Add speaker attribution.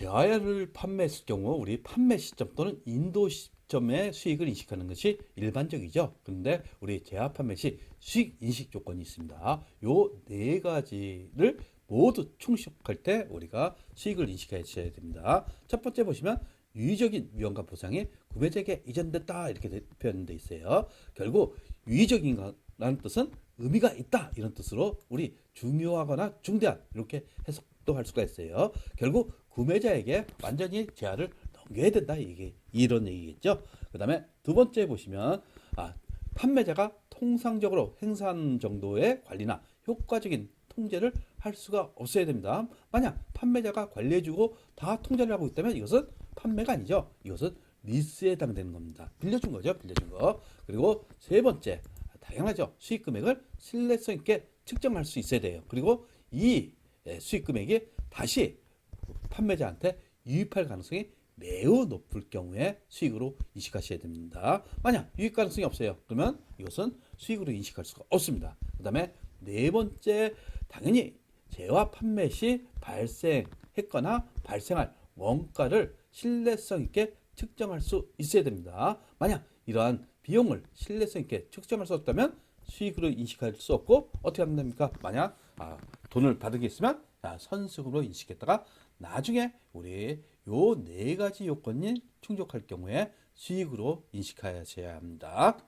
Speaker 1: 재화를 판매했을 경우 우리 판매 시점 또는 인도 시점의 수익을 인식하는 것이 일반적이죠. 그런데 우리 재화 판매 시 수익 인식 조건이 있습니다. 요 네 가지를 모두 충족할 때 우리가 수익을 인식하셔야 됩니다. 첫 번째 보시면 유의적인 위험과 보상이 구매자에게 이전됐다 이렇게 돼- 표현돼 있어요. 결국 유의적인라는 뜻은 의미가 있다 이런 뜻으로 우리 중요하거나 중대한 이렇게 해석도 할 수가 있어요. 결국 구매자에게 완전히 제한을 넘겨야 된다 이게 이런 얘기겠죠. 그다음에 두 번째 보시면 아 판매자가 통상적으로 행사하는 정도의 관리나 효과적인 통제를 할 수가 없어야 됩니다. 만약 판매자가 관리해주고 다 통제를 하고 있다면 이것은 판매가 아니죠. 이것은 리스에 해당되는 겁니다. 빌려준 거죠. 빌려준 거. 그리고 세 번째, 당연하죠. 수익 금액을 신뢰성 있게 측정할 수 있어야 돼요. 그리고 이 예, 수익 금액이 다시 판매자한테 유입할 가능성이 매우 높을 경우에 수익으로 인식하셔야 됩니다. 만약 유입 가능성이 없어요. 그러면 이것은 수익으로 인식할 수가 없습니다. 그 다음에 네 번째, 당연히 재화 판매 시 발생했거나 발생할 원가를 신뢰성 있게 측정할 수 있어야 됩니다. 만약 이러한 비용을 신뢰성 있게 측정할 수 없다면 수익으로 인식할 수 없고 어떻게 하면 됩니까? 만약 아, 돈을 받은 게 있으면 아, 선수금으로 인식했다가 나중에 우리 요 네 가지 요건이 충족할 경우에 수익으로 인식하셔야 합니다.